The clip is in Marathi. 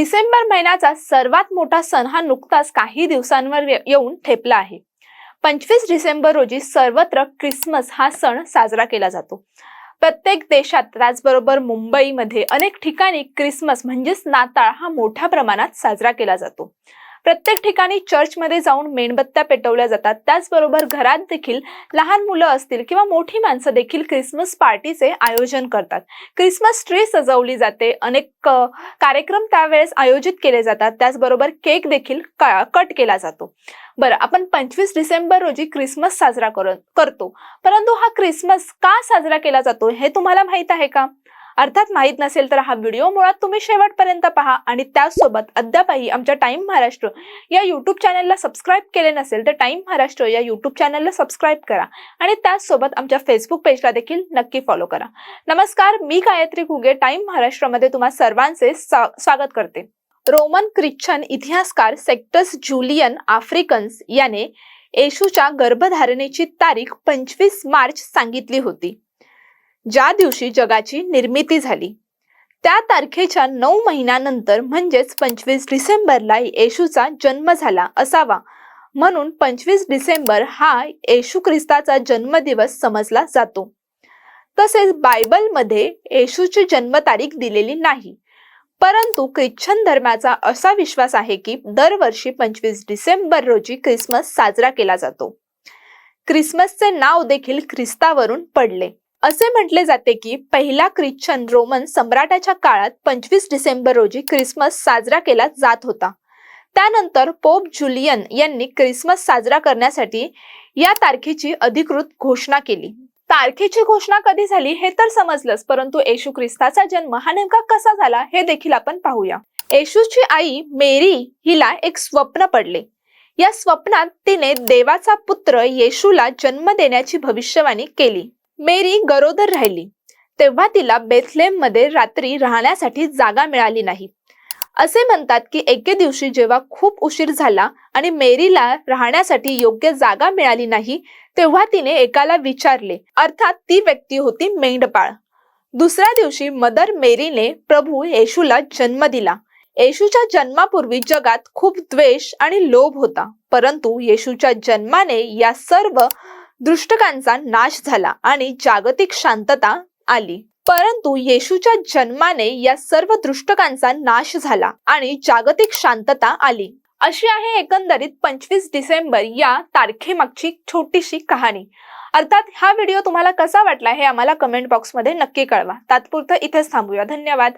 डिसेंबर महिन्याचा सर्वात मोठा सण हा नुकताच काही दिवसांवर येऊन ठेपला आहे. पंचवीस डिसेंबर रोजी सर्वत्र क्रिसमस हा सण साजरा केला जातो. प्रत्येक देशात त्याचबरोबर मुंबईमध्ये अनेक ठिकाणी क्रिसमस म्हणजेच नाताळ हा मोठ्या प्रमाणात साजरा केला जातो. प्रत्येक ठिकाणी चर्चमध्ये जाऊन मेणबत्त्या पेटवल्या जातात. त्याचबरोबर घरात देखील लहान मुलं असतील किंवा मोठी माणसं देखील क्रिसमस पार्टीचे आयोजन करतात. क्रिसमस ट्री सजवली जाते. अनेक कार्यक्रम त्यावेळेस आयोजित केले जातात. त्याचबरोबर केक देखील कट केला जातो. बरं आपण पंचवीस डिसेंबर रोजी क्रिसमस साजरा कर- करतो. परंतु हा क्रिसमस का साजरा केला जातो हे तुम्हाला माहीत आहे का? अर्थात माहीत नसेल तर हा व्हिडिओ मुळात तुम्ही शेवटपर्यंत पहा. आणि त्याचसोबत अद्यापही आमच्या टाईम महाराष्ट्र या यूट्यूब चॅनलला सबस्क्राईब केले नसेल तर टाइम महाराष्ट्र या यूट्यूब चॅनलला सबस्क्राईब करा. आणि त्याचसोबत आमच्या फेसबुक पेजला देखील नक्की फॉलो करा. नमस्कार मी गायत्री घुगे. टाइम महाराष्ट्रामध्ये तुम्हा सर्वांचे सा- स्वागत करते. रोमन ख्रिश्चन इतिहासकार सेक्टस ज्युलियन आफ्रिकन्स याने येशूच्या गर्भधारणेची तारीख पंचवीस मार्च सांगितली होती. ज्या दिवशी जगाची निर्मिती झाली त्या तारखेच्या नऊ महिन्यानंतर म्हणजेच पंचवीस डिसेंबरला येशूचा जन्म झाला असावा. म्हणून पंचवीस डिसेंबर हा येशू ख्रिस्ताचा जन्मदिवस समजला जातो. तसेच बायबलमध्ये येशूची जन्मतारीख दिलेली नाही. परंतु ख्रिश्चन धर्माचा असा विश्वास आहे की दरवर्षी पंचवीस डिसेंबर रोजी ख्रिसमस साजरा केला जातो. क्रिसमसचे नाव देखील ख्रिस्तावरून पडले. असे म्हटले जाते की पहिला ख्रिश्चन रोमन सम्राटाच्या काळात पंचवीस डिसेंबर रोजी ख्रिसमस साजरा केला जात होता. त्यानंतर पोप जुलियन यांनी ख्रिसमस साजरा करण्यासाठी या तारखेची अधिकृत घोषणा केली. तारखेची घोषणा कधी झाली हे तर समजलंच परंतु येशू ख्रिस्ताचा जन्म हा नेमका कसा झाला हे देखील आपण पाहूया. येशूची आई मेरी हिला एक स्वप्न पडले. या स्वप्नात तिने देवाचा पुत्र येशूला जन्म देण्याची भविष्यवाणी केली. मेरी गरोदर राहिली. तेव्हा तिला बेथलेममध्ये रात्री राहण्यासाठी जागा मिळाली नाही. असे म्हणतात की एके दिवशी जेव्हा खूप उशीर झाला आणि मेरीला राहण्यासाठी योग्य जागा मिळाली नाही तेव्हा तिने एकाला विचारले. अर्थात ती व्यक्ती होती मेंढपाळ. दुसऱ्या दिवशी मदर मेरीने प्रभू येशूला जन्म दिला. येशूच्या जन्मापूर्वी जगात खूप द्वेष आणि लोभ होता परंतु येशूच्या जन्माने या सर्व दृष्टकांचा नाश झाला आणि जागतिक शांतता आली. परंतु येशूच्या जन्माने या सर्व दृष्टकांचा नाश झाला आणि जागतिक शांतता आली. अशी आहे एकंदरीत पंचवीस डिसेंबर या तारखेमागची छोटीशी कहाणी. अर्थात हा व्हिडिओ तुम्हाला कसा वाटला हे आम्हाला कमेंट बॉक्समध्ये नक्की कळवा. तात्पुरतं इथेच थांबूया. धन्यवाद.